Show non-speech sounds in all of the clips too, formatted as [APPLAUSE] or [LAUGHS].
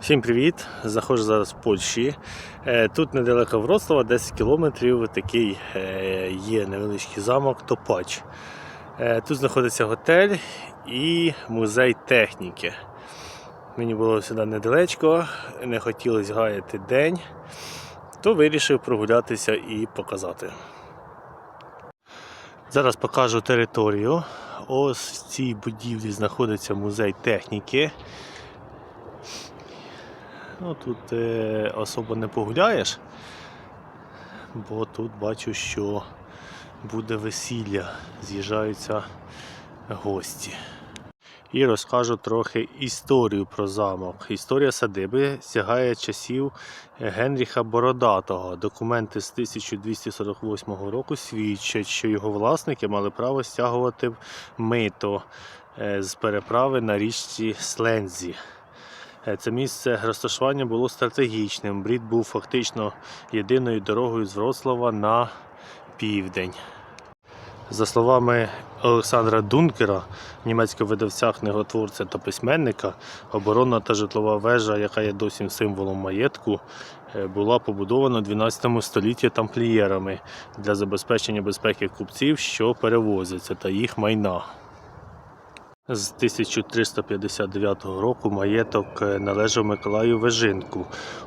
Всім привіт! Заходжу зараз в Польщі. Е, Тут недалеко Вроцлава, 10 кілометрів, такий е, є невеличкий замок Топач. Е, Тут знаходиться готель і музей техніки. Мені було сюди недалечко, не хотілося гаяти день, то вирішив прогулятися і показати. Зараз покажу територію. Ось в цій будівлі знаходиться музей техніки. Ну, тут е, особо не погуляєш, бо тут бачу, що буде весілля, з'їжджаються гості. І розкажу трохи історію про замок. Історія садиби сягає часів Генріха Бородатого. Документи з 1248 року свідчать, що його власники мали право стягувати мито е, з переправи на річці Слензі. Е, Це місце розташування було стратегічним. Брід був фактично єдиною дорогою з Вроцлава на південь. За словами Олександра Дункера, німецького видавця, книготворця та письменника, оборонна та житлова вежа, яка є досі символом маєтку, е, була побудована у 12 столітті тамплієрами для забезпечення безпеки купців, що перевозяться, та їх майна. З 1359 року маєток е, належав Миколаю Вежинку.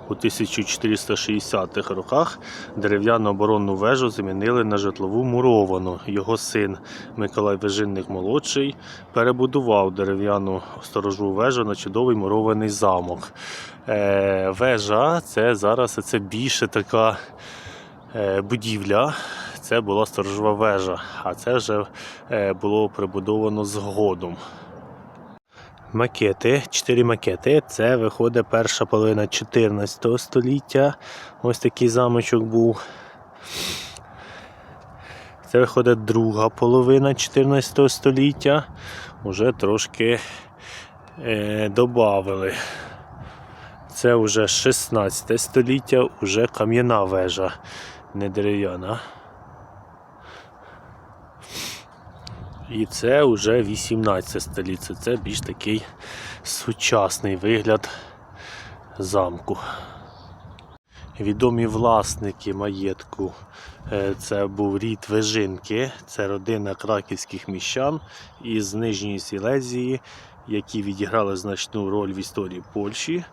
У 1460-х роках дерев'яну оборонну вежу замінили на житлову муровану. Його син Миколай Вежинник молодший перебудував дерев'яну сторожову вежу на чудовий мурований замок. Е, вежа це зараз це більше така е, будівля. Це була сторожова вежа, а це вже е, було прибудовано згодом. Макети, чотири макети. Це виходить перша половина 14 століття. Ось такий замочок був. Це виходить друга половина 14 століття. Уже трошки е, додавили. Це вже 16 століття, вже кам'яна вежа, не дерев'яна. І це вже 18 століття. Це більш такий сучасний вигляд замку. Відомі власники маєтку. е, Це був рід Вежинки, це родина краківських міщан із Нижньої Сілезії, які відіграли значну роль в історії Польщі.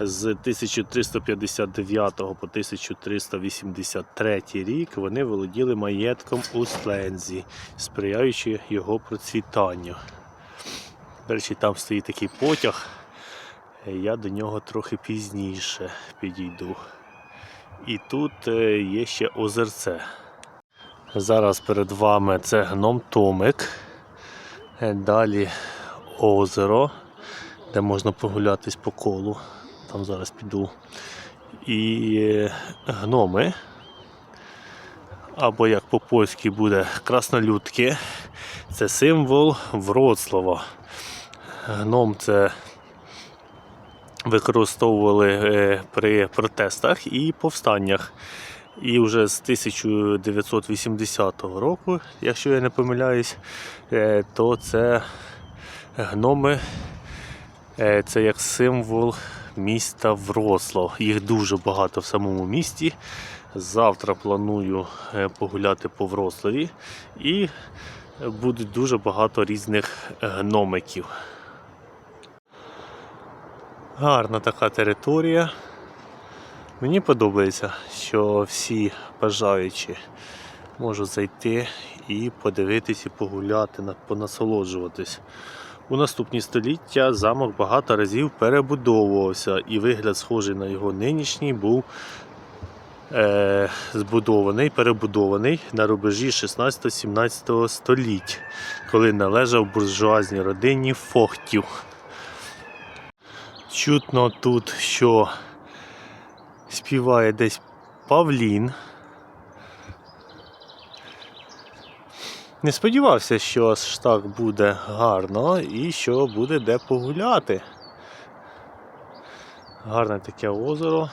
З 1359 по 1383 рік вони володіли маєтком у Слензі, сприяючи його процвітанню. До речі, там стоїть такий потяг. Я до нього трохи пізніше підійду. І тут е, є ще озерце. Зараз перед вами це гном Томик. Е, Далі озеро, де можна прогулятись по колу. Там зараз піду. І е, гноми. Або як по-польськи буде краснолюдки. Це символ Вроцлава. Гном це використовували е, при протестах і повстаннях. І вже з 1980 року, якщо я не помиляюсь, е, то це гноми це як символ міста Вроцлав. Їх дуже багато в самому місті. Завтра планую е, погуляти по Вроцлаві і буде дуже багато різних гномиків. Гарна така територія. Мені подобається, що всі бажаючі можуть зайти і подивитись, і погуляти, понасолоджуватись. У наступні століття замок багато разів перебудовувався, і вигляд, схожий на його нинішній, був е, збудований, перебудований на рубежі 16-17 століть, коли належав буржуазній родині Фохтів. Чутно тут, що співає десь Павлін. Не сподівався, що аж так буде гарно і що буде де погуляти. Гарне таке озеро.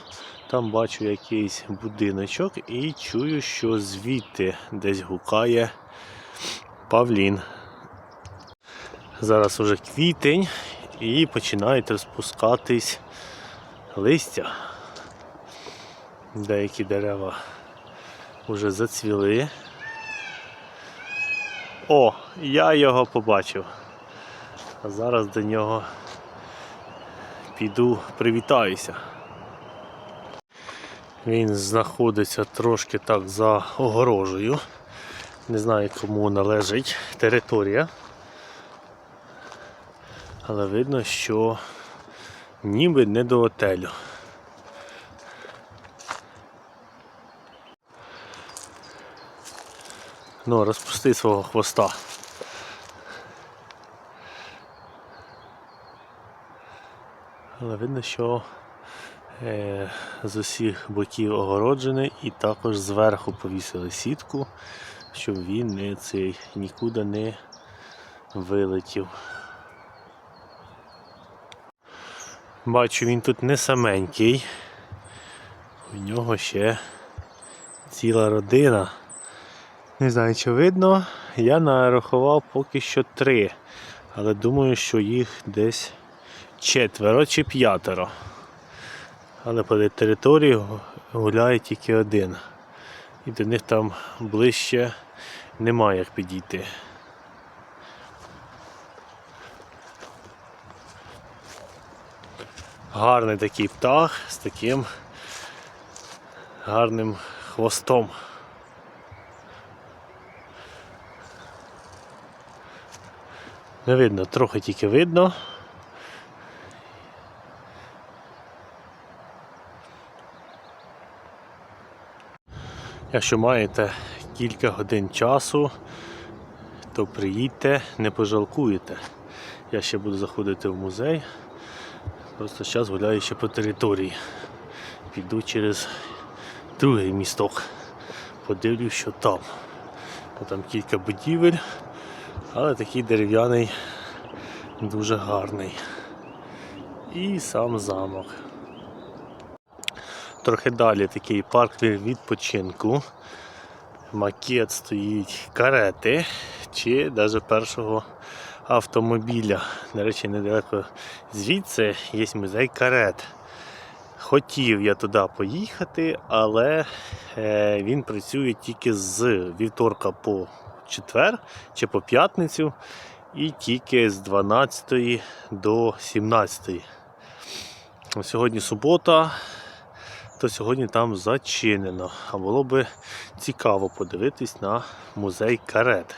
Там бачу якийсь будиночок і чую, що звідти десь гукає Павлін. Зараз уже квітень і починають розпускатись листя. Деякі дерева вже зацвіли. О, я його побачив. А зараз до нього піду привітаюся. Він знаходиться трошки так за огорожею. Не знаю, кому належить територія. Але видно, що ніби не до отелю. Ну, розпусти свого хвоста. Але видно, що е, з усіх боків огороджений і також зверху повісили сітку, щоб він не цей нікуди не вилетів. Бачу, він тут не саменький. У нього ще ціла родина. Не знаю, чи видно, я нарахував поки що три, але думаю, що їх десь четверо чи п'ятеро. Але по території гуляє тільки один. І до них там ближче немає як підійти. Гарний такий птах з таким гарним хвостом. Не видно, трохи тільки видно. Якщо маєте кілька годин часу, то приїдьте, не пожалкуєте. Я ще буду заходити в музей. Просто зараз гуляю ще по території. Піду через другий місток. Подивлюсь, що там. Там кілька будівель, але такий дерев'яний, дуже гарний. І сам замок. Трохи далі такий парк відпочинку. Макет стоїть карети чи навіть першого автомобіля. До речі, недалеко звідси є музей карет. Хотів я туди поїхати, але е, він працює тільки з вівторка по четвер чи по п'ятницю і тільки з 12 до 17. Сьогодні субота, то сьогодні там зачинено. А було би цікаво подивитись на музей карет.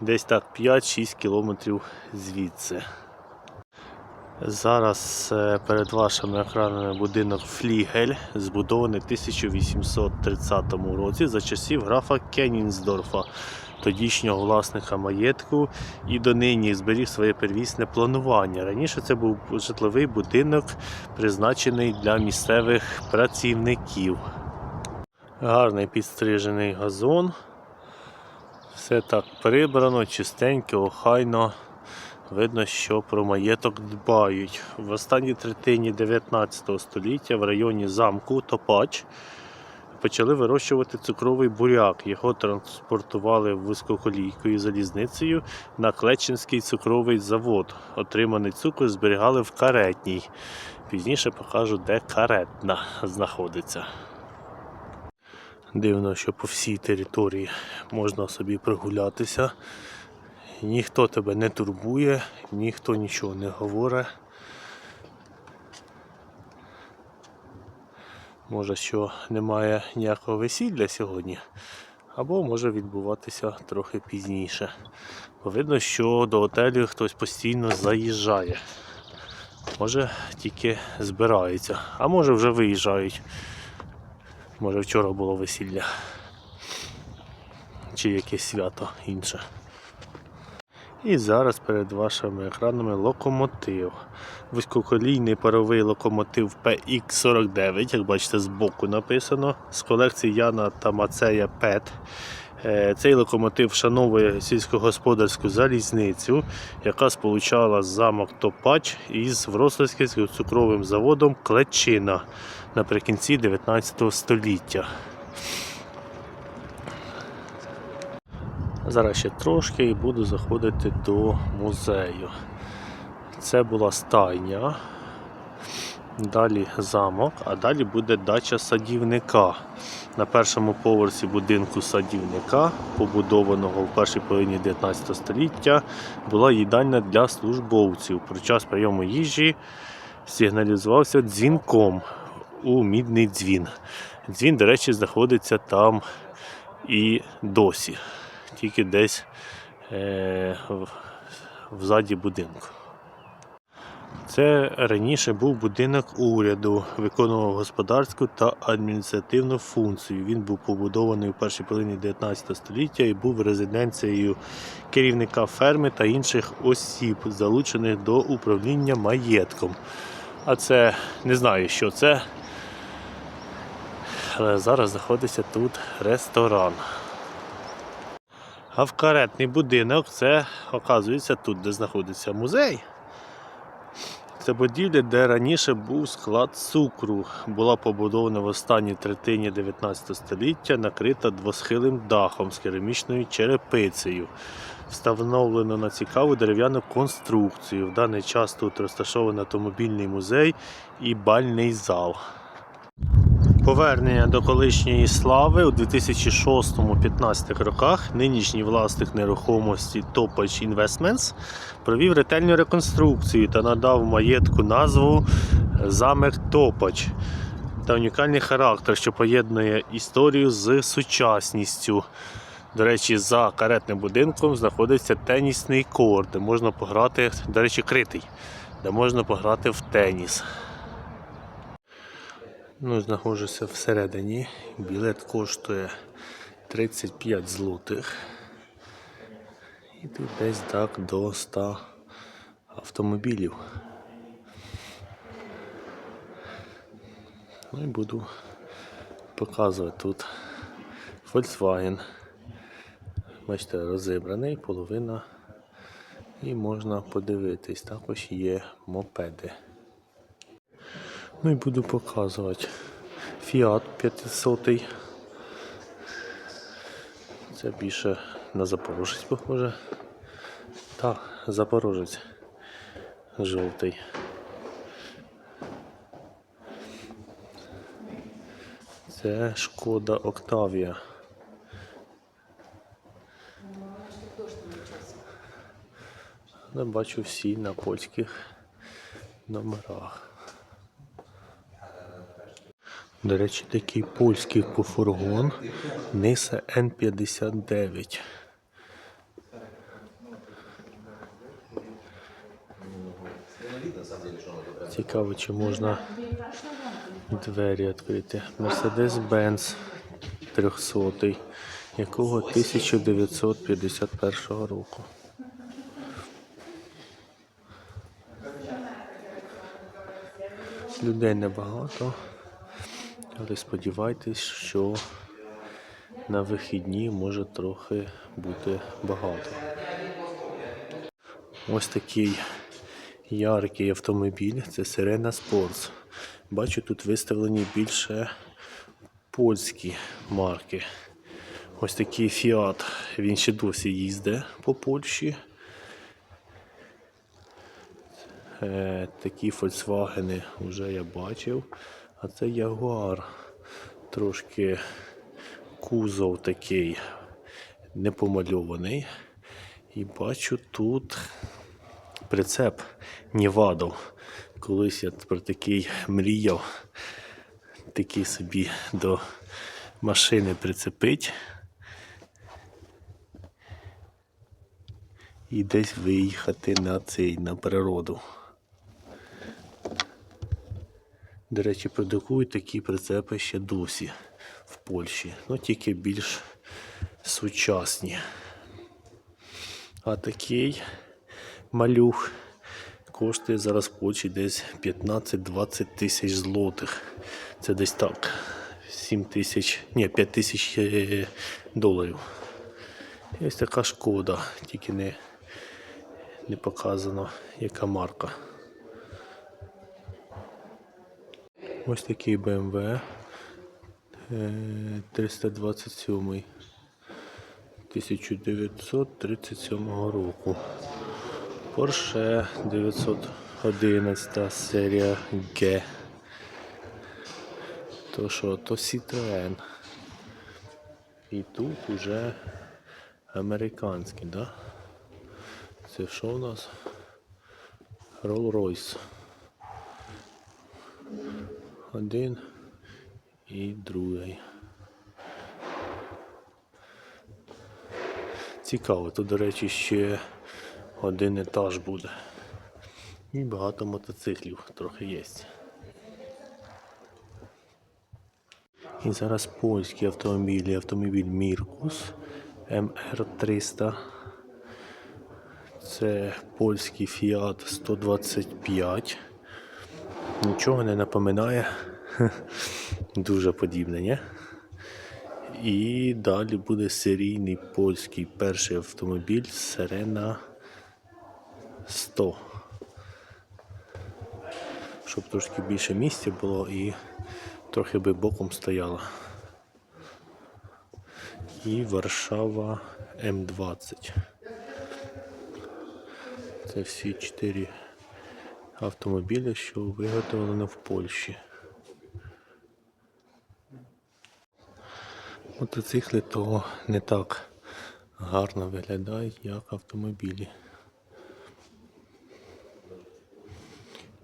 Десь так 5-6 кілометрів звідси. Зараз е, перед вашими екранами будинок Флігель, збудований в 1830 році за часів графа Кенінсдорфа, тодішнього власника маєтку, і донині зберіг своє первісне планування. Раніше це був житловий будинок, призначений для місцевих працівників. Гарний підстрижений газон. Все так прибрано, чистенько, охайно. Видно, що про маєток дбають. В останній третині 19 століття в районі замку Топач почали вирощувати цукровий буряк. Його транспортували вузькоколійкою залізницею на Клеченський цукровий завод. Отриманий цукор зберігали в каретній. Пізніше покажу, де каретна знаходиться. Дивно, що по всій території можна собі прогулятися. Ніхто тебе не турбує, ніхто нічого не говорить. Може, що немає ніякого весілля сьогодні, або може відбуватися трохи пізніше. Бо видно, що до готелю хтось постійно заїжджає. Може тільки збираються, а може вже виїжджають. Може вчора було весілля. Чи якесь свято інше. І зараз перед вашими екранами локомотив. Вузькоколійний паровий локомотив PX49, як бачите, збоку написано, з колекції Яна та Мацея ПЕТ. Е, Цей локомотив вшановує сільськогосподарську залізницю, яка сполучала замок Топач із Вроцлавським цукровим заводом Клечина наприкінці 19 століття. Зараз ще трошки і буду заходити до музею. Це була стайня. Далі замок, а далі буде дача садівника. На першому поверсі будинку садівника, побудованого в першій половині 19 століття, була їдальня для службовців. Про час прийому їжі сигналізувався дзвінком у мідний дзвін. Дзвін, до речі, знаходиться там і досі, тільки десь е, взаді будинку. Це раніше був будинок уряду, виконував господарську та адміністративну функцію. Він був побудований у першій половині 19 століття і був резиденцією керівника ферми та інших осіб, залучених до управління маєтком. А це не знаю, що це. Але зараз знаходиться тут ресторан. А в каретний будинок це, оказується, тут, де знаходиться музей. Це будівля, де раніше був склад цукру. Була побудована в останній третині 19 століття, накрита двосхилим дахом з керамічною черепицею. Встановлено на цікаву дерев'яну конструкцію. В даний час тут розташований автомобільний музей і бальний зал. Повернення до колишньої слави у 2006-2015 роках нинішній власник нерухомості Topage Investments провів ретельну реконструкцію та надав маєтку назву Замок Топач та унікальний характер, що поєднує історію з сучасністю. До речі, за каретним будинком знаходиться тенісний корт, де можна пограти, до речі, критий, де можна пограти в теніс. Ну, знаходжуся всередині. Білет коштує 35 злотих. І тут десь так до 100 автомобілів. Ну і буду показувати тут Volkswagen. Бачите, розібраний, половина. І можна подивитись. Також є мопеди. Ну і буду показувати. Fiat 500. Це більше на Запорожець похоже. Так, Запорожець жовтий. Це шкода Октавія. Я бачу всі на польських номерах. До речі, такий польський фургон Ниса Н59. Цікаво, чи можна двері відкрити. Mercedes-Benz 300, якого 1951 року. Людей небагато. Але сподівайтесь, що на вихідні може трохи бути багато. Ось такий яркий автомобіль це Sirena Sports. Бачу, тут виставлені більше польські марки. Ось такий Fiat. Він ще досі їздить по Польщі. Е, такі Volkswagen вже я бачив. А це Ягуар. Трошки кузов такий непомальований. І бачу тут прицеп Нівадов. Колись я про такий мріяв. Такий собі до машини прицепить. І десь виїхати на цей на природу. До речі, продукують такі прицепи ще досі в Польщі, ну тільки більш сучасні. А такий малюх коштує зараз в Польщі десь 15-20 тисяч злотих. Це десь так. 7 тисяч, ні, 5 тисяч е, доларів. І ось така шкода, тільки не, не показано, яка марка. Ось такий BMW е, 327 1937 року. Porsche 911 серія G То що, то Citroen. І тут уже американський, да? Це що у нас? Rolls-Royce. Один і другий. Цікаво, тут, до речі, ще один етаж буде. І багато мотоциклів трохи є. І зараз польські автомобілі. Автомобіль Міркус МР300. Це польський Fiat 125. Нічого не напоминає. [LAUGHS] Дуже подібне, ні? І далі буде серійний польський перший автомобіль Serena 100. Щоб трошки більше місця було і трохи би боком стояла. І Варшава М20. Це всі чотири автомобілі, що виготовлені в Польщі. Мотоцикли того не так гарно виглядають, як автомобілі.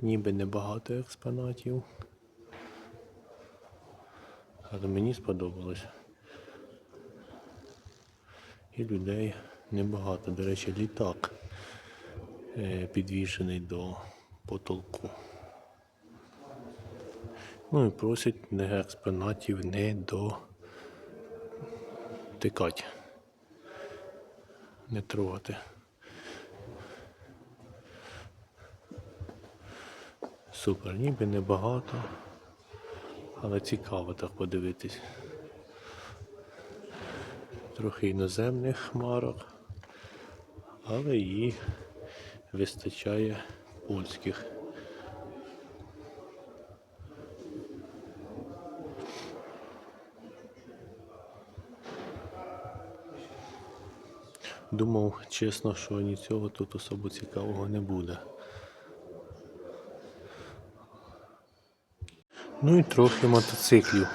Ніби небагато експонатів. Але мені сподобалось. І людей небагато. До речі, літак е, підвішений до потолку. Ну і просять не експонатів не дотикати. Не трогати. Супер, ніби небагато, але цікаво так подивитись. Трохи іноземних марок, але і вистачає польських. Думав, чесно, що нічого тут особо цікавого не буде. Ну і трохи мотоциклів.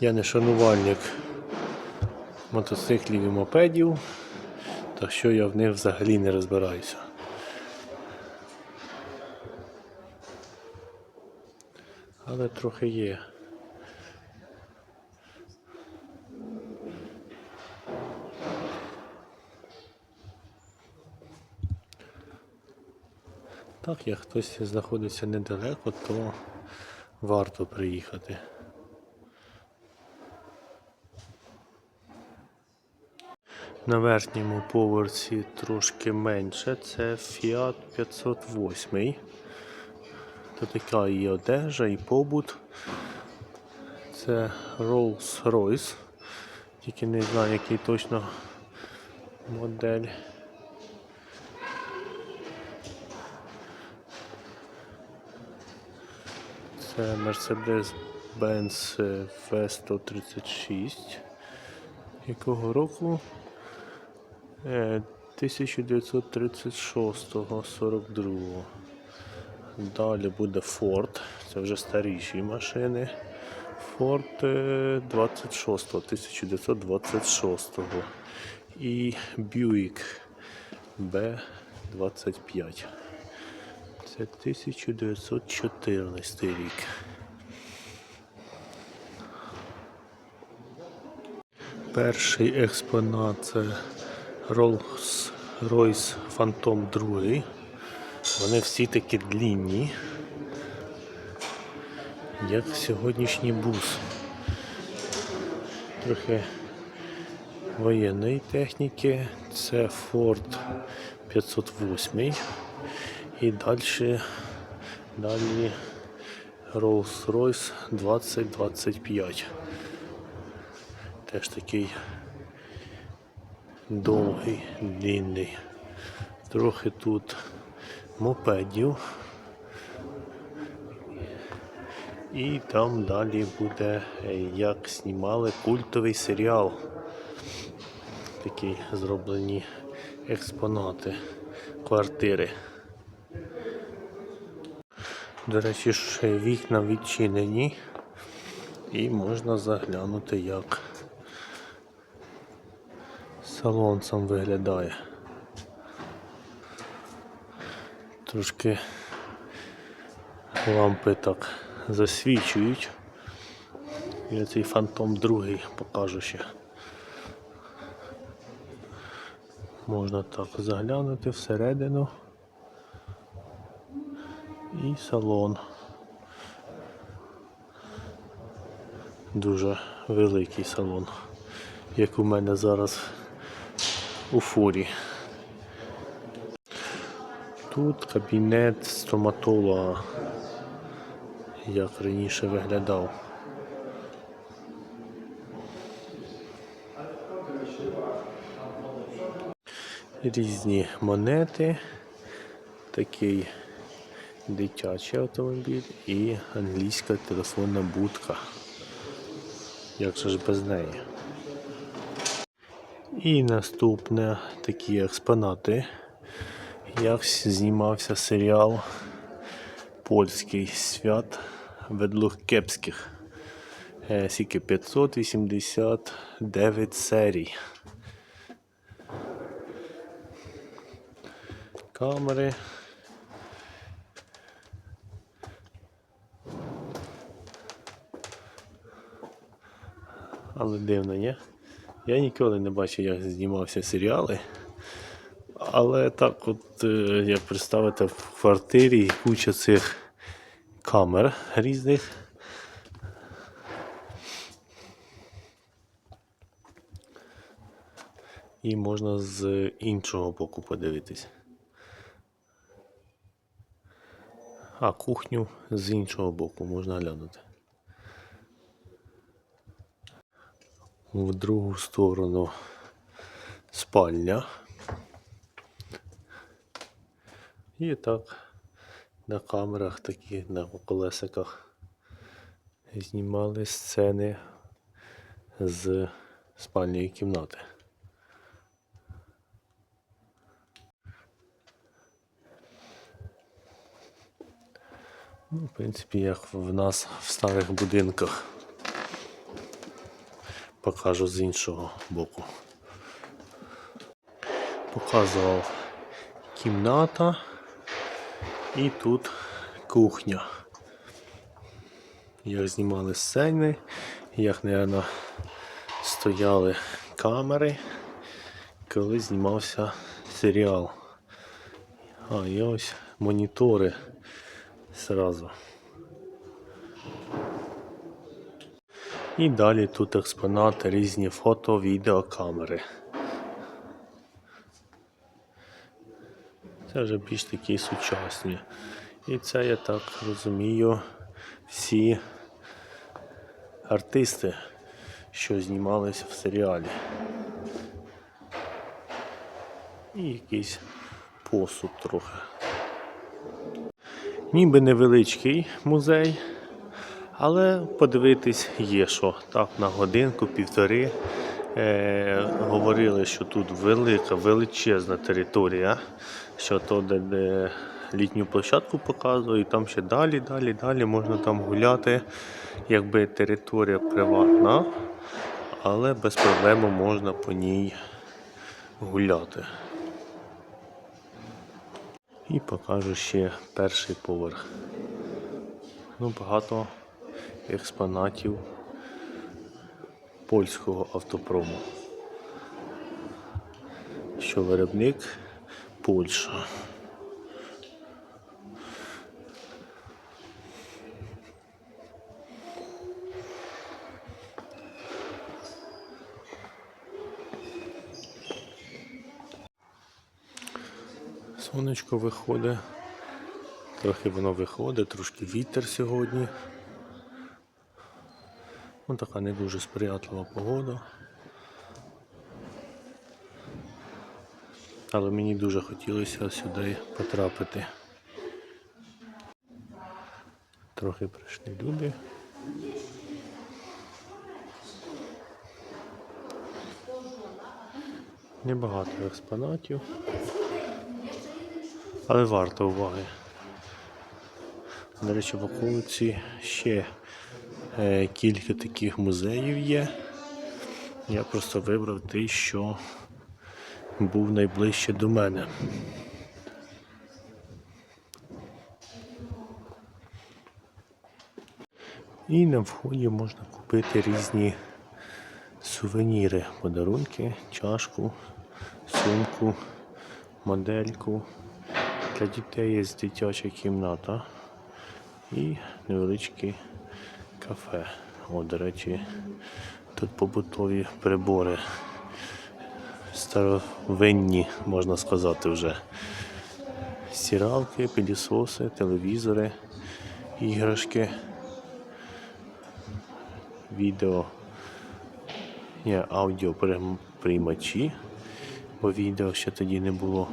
Я не шанувальник мотоциклів і мопедів, так що я в них взагалі не розбираюся. Але трохи є. Так, як хтось знаходиться недалеко, то варто приїхати. На верхньому поверсі трошки менше. Це Fiat 508. Тут така і одежа, і побут. Це Rolls-Royce. Тільки не знаю, який точно модель. Це Mercedes-Benz V136. Якого року? Е, 1936-го, 42-го. Далі буде Ford. Це вже старіші машини. Ford е, 26-го, 1926-го. І Buick B25. Це 1914 рік. Перший експонат це Rolls-Royce Phantom 2. Вони всі такі длінні, як сьогоднішній бус. Трохи воєнної техніки. Це Ford 508. І далі, далі Rolls-Royce 2025. Теж такий довгий, длинний. Трохи тут мопедів. І там далі буде, е, як знімали культовий серіал. Такі зроблені експонати, квартири. До речі, ж вікна відчинені. І можна заглянути, як салон сам виглядає. Трошки лампи так засвічують. Я цей фантом другий покажу ще. Можна так заглянути всередину. І салон. Дуже великий салон, як у мене зараз у фурі. Тут кабінет стоматолога, як раніше виглядав. Різні монети, такий дитячий автомобіль і англійська телефонна будка. Як же ж без неї? І наступне такі експонати. Як знімався серіал польський свят ведлуг кепських. Е, Скільки 589 серій. Камери. Але дивно, ні? Я ніколи не бачив, як знімався серіали. Але так, от е, як представити в квартирі куча цих камер різних. І можна з іншого боку подивитись. А кухню з іншого боку можна глянути. В другу сторону спальня. І так на камерах такі на колесиках знімали сцени з спальної кімнати. Ну, в принципі, як в нас в старих будинках. Покажу з іншого боку. Показував кімната і тут кухня. Як знімали сцени, як, мабуть, стояли камери, коли знімався серіал. А, і ось монітори зразу. І далі тут експонати, різні фото, відеокамери. Це вже більш такі сучасні. І це, я так розумію, всі артисти, що знімалися в серіалі. І якийсь посуд трохи. Ніби невеличкий музей, але подивитись є що. Так, на годинку, півтори. Е, говорили, що тут велика, величезна територія, що то де, де літню площадку показують, там ще далі, далі, далі можна там гуляти. Якби територія приватна, але без проблем можна по ній гуляти. І покажу ще перший поверх. Ну, багато експонатів польського автопрому. Що виробник Польща. Сонечко виходить. Трохи воно виходить, трошки вітер сьогодні. Ось така не дуже сприятлива погода. Але мені дуже хотілося сюди потрапити. Трохи прийшли люди. Небагато експонатів. Але варто уваги. До речі, в околиці ще Е, Кілька таких музеїв є. Я просто вибрав той, що був найближче до мене. І на вході можна купити різні сувеніри, подарунки, чашку, сумку, модельку. Для дітей є дитяча кімната і невеличке кафе. О, до речі, тут побутові прибори. Старовинні, можна сказати, вже. Стиралки, пилісоси, телевізори, іграшки, відео, є аудіоприймачі, бо відео ще тоді не було.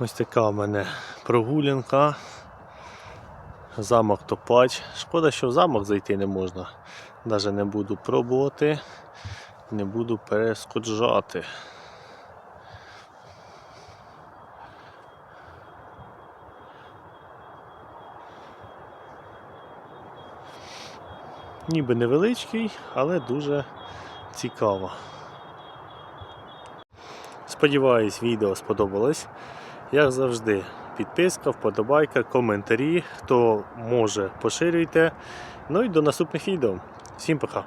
Ось така в мене прогулянка. Замок Топач. Шкода, що в замок зайти не можна. Навіть не буду пробувати, не буду перескоджати. Ніби невеличкий, але дуже цікаво. Сподіваюсь, відео сподобалось. Як завжди, підписка, вподобайка, коментарі. Хто може, поширюйте. Ну і до наступних відео. Всім пока!